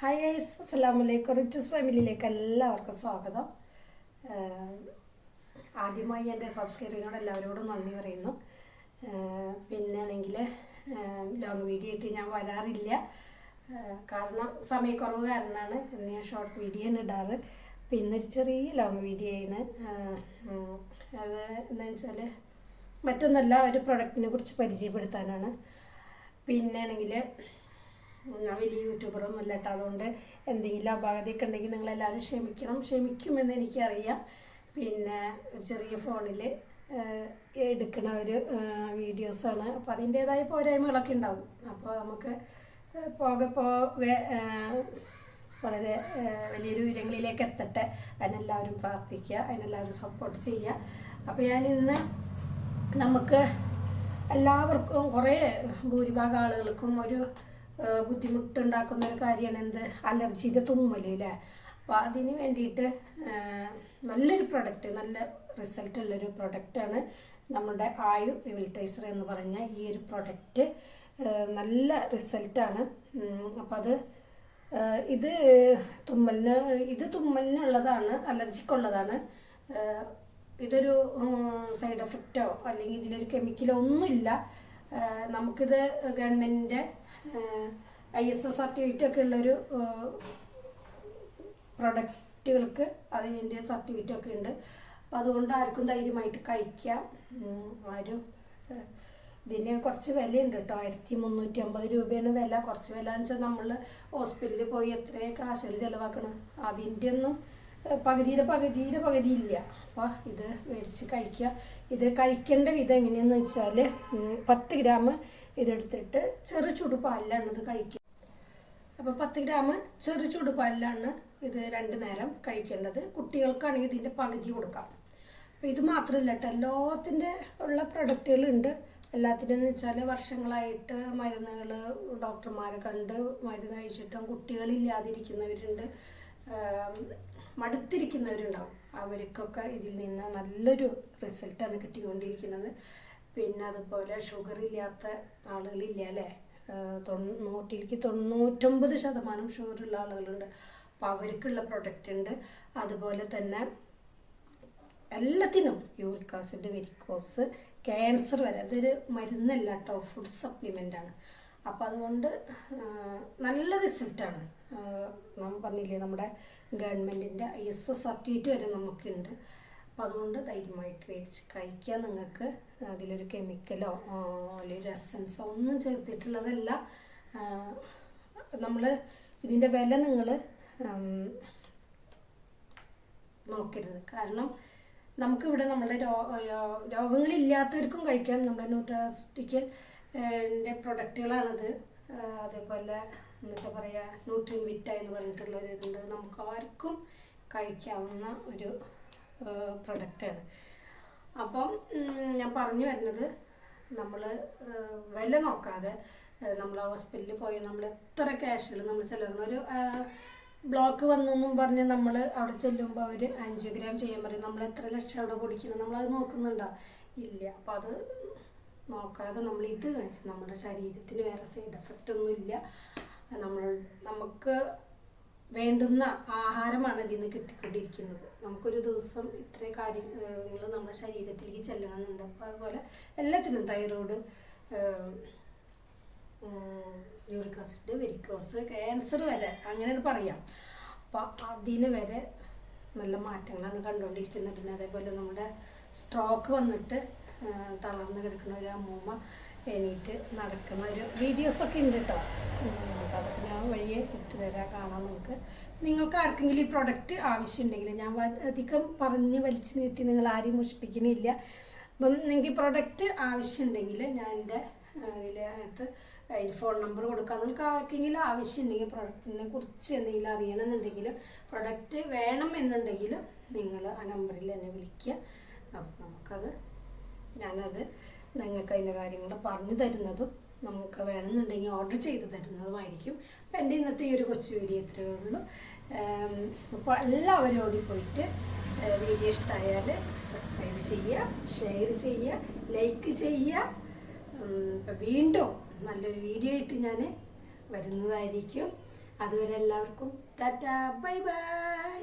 Hi guys അസ്സലാമു അലൈക്കും riches ഫാമിലിയിലേക്ക് എല്ലാവർക്കും സ്വാഗതം. ആദ്യമായി എന്റെ സബ്സ്ക്രൈബറിനോട് എല്ലാവരോടും നന്ദി പറയുന്നു. പിന്നാണെങ്കിൽ ലോങ് വീഡിയോ ആയിട്ട് ഞാൻ വരാറില്ല. കാരണം സമയക്കുറവ് കാരണമാണ് ഇന്ന് ഞാൻ ഷോർട്ട് വീഡിയോ ആണ് ഇടാറ്. പിന്നെ ഇന്നൊരു ചെറിയ ലോങ് വീഡിയോ ആണ്. അത് എന്താണെന്ന് വെച്ചാൽ മറ്റൊന്നല്ല ഒരു പ്രൊഡക്റ്റിനെ കുറിച്ച് പരിചയപ്പെടുത്താനാണ്. പിന്നെ ആണെങ്കിൽ ഞാൻ വലിയ യൂട്യൂബറൊന്നും അല്ല കേട്ടോ അതുകൊണ്ട് എന്തെങ്കിലും അപാകതയൊക്കെ ഉണ്ടെങ്കിൽ നിങ്ങളെല്ലാവരും ക്ഷമിക്കണം. ക്ഷമിക്കുമെന്ന് എനിക്കറിയാം. പിന്നെ ഒരു ചെറിയ ഫോണിൽ എടുക്കുന്ന ഒരു വീഡിയോസാണ്. അപ്പോൾ അതിന്റേതായ പോരായ്മകളൊക്കെ ഉണ്ടാവും. അപ്പോൾ നമുക്ക് പോകെ പോകെ വളരെ വലിയൊരു ഉയരങ്ങളിലേക്ക് എത്തട്ടെ. അതിനെല്ലാവരും പ്രാർത്ഥിക്കുക. അതിനെല്ലാവരും സപ്പോർട്ട് ചെയ്യുക. അപ്പോൾ ഞാൻ ഇന്ന് നമുക്ക് എല്ലാവർക്കും കുറേ ഭൂരിഭാഗം ആളുകൾക്കും ഒരു ബുദ്ധിമുട്ടുണ്ടാക്കുന്ന ഒരു കാര്യമാണ് എന്ത്? അലർജിയുടെ തുമ്മൽ അല്ലേ അപ്പോൾ അതിന് വേണ്ടിയിട്ട് നല്ലൊരു പ്രൊഡക്റ്റ് നല്ല റിസൾട്ട് ഉള്ളൊരു പ്രൊഡക്റ്റാണ് നമ്മുടെ ആയു റിവിൽറ്റൈസർ എന്ന് പറഞ്ഞ ഈ ഒരു പ്രൊഡക്റ്റ് നല്ല റിസൾട്ടാണ് അപ്പം അത് ഇത് തുമ്മലിന് ഇത് തുമ്മലിനുള്ളതാണ് അലർജിക്കുള്ളതാണ്. ഇതൊരു സൈഡ് എഫക്റ്റോ അല്ലെങ്കിൽ ഇതിലൊരു കെമിക്കലോ ഒന്നുമില്ല. നമുക്കിത് ഗവൺമെന്റിന്റെ ഐ എസ് ഒ സർട്ടിഫിക്കറ്റ് ഒക്കെ ഉള്ളൊരു പ്രൊഡക്റ്റുകൾക്ക് അതിന്റെ സർട്ടിഫിക്കറ്റ് ഒക്കെ ഉണ്ട് അപ്പോൾ അതുകൊണ്ട് ആർക്കും ധൈര്യമായിട്ട് കഴിക്കാം. ആരും ഇതിന് കുറച്ച് വിലയുണ്ട് കേട്ടോ. ആയിരത്തി മുന്നൂറ്റി അമ്പത് രൂപയാണ് വില. കുറച്ച് വില എന്ന് വെച്ചാൽ നമ്മൾ ഹോസ്പിറ്റലിൽ പോയി എത്ര കാശുകൾ ചിലവാക്കണം? അതിന്റെ ഒന്നും പകുതിയുടെ പകുതിയുടെ പകുതി ഇല്ല അപ്പോൾ ഇത് മേടിച്ച് കഴിക്കുക. ഇത് കഴിക്കേണ്ട വിധം എങ്ങനെയെന്ന് വെച്ചാൽ പത്ത് ഗ്രാം ഇതെടുത്തിട്ട് ചെറു ചൂട് പാലിലാണ് ഇത് കഴിക്കുക. അപ്പോൾ പത്ത് ഗ്രാം ചെറു ചൂട് പാലിലാണ് ഇത് രണ്ട് നേരം കഴിക്കേണ്ടത്. കുട്ടികൾക്കാണെങ്കിൽ ഇതിന്റെ പകുതി കൊടുക്കാം. അപ്പോൾ ഇത് മാത്രമല്ല കേട്ടോ എല്ലാത്തിന്റെ ഉള്ള പ്രൊഡക്റ്റുകളുണ്ട് എല്ലാത്തിനും വെച്ചാൽ വർഷങ്ങളായിട്ട് മരുന്നുകൾ ഡോക്ടർമാരെ കണ്ട് മരുന്ന് കഴിച്ചിട്ടും കുട്ടികളില്ലാതിരിക്കുന്നവരുണ്ട്. മടുത്തിരിക്കുന്നവരുണ്ടാവും. അവർക്കൊക്കെ ഇതിൽ നിന്ന് നല്ലൊരു റിസൾട്ടാണ് കിട്ടിക്കൊണ്ടിരിക്കുന്നത്. പിന്നെ അതുപോലെ ഷുഗർ ഇല്ലാത്ത ആളുകളില്ല അല്ലേ? തൊണ്ണൂറ്റിലേക്ക് തൊണ്ണൂറ്റൊമ്പത് ശതമാനം ഷുഗറുള്ള ആളുകളുണ്ട്. അപ്പോൾ അവർക്കുള്ള പ്രൊഡക്റ്റ് ഉണ്ട്. അതുപോലെ തന്നെ എല്ലാത്തിനും യൂറിക് ആസിഡ് വെരിക്കോസ് ക്യാൻസർ വരെ. അതൊരു മരുന്നല്ല കേട്ടോ. ഫുഡ് ആണ്. അപ്പം അതുകൊണ്ട് നല്ല റിസൾട്ടാണ് നാം പറഞ്ഞില്ലേ നമ്മുടെ ഗവൺമെന്റിന്റെ ഐ എസ് ഒ സർട്ടിഫിക്കറ്റ് വരെ നമുക്കുണ്ട്. അപ്പം അതുകൊണ്ട് ധൈര്യമായിട്ട് മേടിച്ച് കഴിക്കാൻ നിങ്ങൾക്ക്. അതിലൊരു കെമിക്കലോ അല്ലെങ്കിൽ എസൻസോ ഒന്നും ചേർത്തിട്ടുള്ളതല്ല. നമ്മൾ ഇതിന്റെ വില നിങ്ങൾ നോക്കരുത്. കാരണം നമുക്കിവിടെ നമ്മുടെ രോഗങ്ങളില്ലാത്തവർക്കും കഴിക്കാം. നമ്മുടെ ന്യൂട്രാസ്റ്റിക്കൽ ന്റെ പ്രൊഡക്റ്റുകളാണത്. അതേപോലെ എന്താ പറയുക ന്യൂട്രീൻ വിറ്റ എന്ന് പറഞ്ഞിട്ടുള്ള ഒരു ഇതുണ്ട് നമുക്ക് ആർക്കും കഴിക്കാവുന്ന ഒരു പ്രൊഡക്റ്റാണ്. അപ്പം ഞാൻ പറഞ്ഞു വരുന്നത് നമ്മൾ വില നോക്കാതെ നമ്മൾ ഹോസ്പിറ്റലിൽ പോയി നമ്മൾ എത്ര ക്യാഷിൽ നമ്മൾ ചിലവണം ഒരു ബ്ലോക്ക് വന്നെന്നും പറഞ്ഞ് നമ്മൾ അവിടെ ചെല്ലുമ്പോൾ അവർ ഗ്രാം ചെയ്യാൻ പറയും. നമ്മൾ എത്ര ലക്ഷം അവിടെ പൊടിക്കുന്നത് നമ്മളത് നോക്കുന്നുണ്ടോ? ഇല്ല. അപ്പം അത് നോക്കാതെ നമ്മൾ ഇത് കഴിച്ച് നമ്മുടെ ശരീരത്തിന് വേറെ സൈഡ് എഫക്റ്റ് ഒന്നും ഇല്ല. നമ്മൾ നമുക്ക് വേണ്ടുന്ന ആഹാരമാണ് ഇതിൽ നിന്ന് കിട്ടിക്കൊണ്ടിരിക്കുന്നത്. നമുക്കൊരു ദിവസം ഇത്രയും കാര്യങ്ങൾ നമ്മുടെ ശരീരത്തിലേക്ക് ചെല്ലണമെന്നുണ്ട്. അപ്പോൾ അതുപോലെ എല്ലാത്തിനും thyroid uric acid varicose cancer വരെ അങ്ങനെ പറയാം. അപ്പോൾ അതിന് വരെ നല്ല മാറ്റങ്ങളാണ് കണ്ടുകൊണ്ടിരിക്കുന്നത്. പിന്നെ അതേപോലെ നമ്മുടെ സ്ട്രോക്ക് വന്നിട്ട് തളർന്ന് കിടക്കുന്ന ഒരു അമ്മൂമ്മ എണീറ്റ് നടക്കുന്ന ഒരു വീഡിയോസൊക്കെ ഉണ്ട് കേട്ടോ അതൊക്കെ ഞാൻ വഴിയെ ഇട്ട് തരാം കാണാം നമുക്ക്. നിങ്ങൾക്ക് ആർക്കെങ്കിലും ഈ പ്രൊഡക്റ്റ് ആവശ്യമുണ്ടെങ്കിൽ ഞാൻ അധികം പറഞ്ഞ് വലിച്ചു നീട്ടി നിങ്ങൾ ആരെയും മുഷിപ്പിക്കണില്ല അപ്പം നിങ്ങൾക്ക് ഈ പ്രൊഡക്റ്റ് ആവശ്യമുണ്ടെങ്കിൽ ഞാൻ എന്റെ ഇതിനകത്ത് അതിൽ ഫോൺ നമ്പർ കൊടുക്കാം. നിങ്ങൾക്ക് ആർക്കെങ്കിലും ആവശ്യമുണ്ടെങ്കിൽ പ്രൊഡക്റ്റിനെ കുറിച്ച് എന്തെങ്കിലും അറിയണമെന്നുണ്ടെങ്കിൽ പ്രൊഡക്റ്റ് വേണം എന്നുണ്ടെങ്കിൽ നിങ്ങൾ ആ നമ്പറിൽ എന്നെ വിളിക്കുക. അപ്പം നമുക്കത് ഞാനത് നിങ്ങൾക്ക് അതിന്റെ കാര്യങ്ങൾ പറഞ്ഞു തരുന്നതും നമുക്ക് വേണമെന്നുണ്ടെങ്കിൽ ഓർഡർ ചെയ്ത് തരുന്നതുമായിരിക്കും. അപ്പം എന്റെ ഇന്നത്തെ ഈ ഒരു കൊച്ചു വീഡിയോ ഇത്രയേ ഉള്ളൂ. അപ്പോൾ എല്ലാവരും ഓടി പോയിട്ട് വീഡിയോ ഇഷ്ടമായാൽ സബ്സ്ക്രൈബ് ചെയ്യുക ഷെയർ ചെയ്യുക ലൈക്ക് ചെയ്യുക. ഇപ്പം വീണ്ടും നല്ലൊരു വീഡിയോ ആയിട്ട് ഞാൻ വരുന്നതായിരിക്കും. അതുവരെ എല്ലാവർക്കും ടാറ്റ ബൈ ബൈ.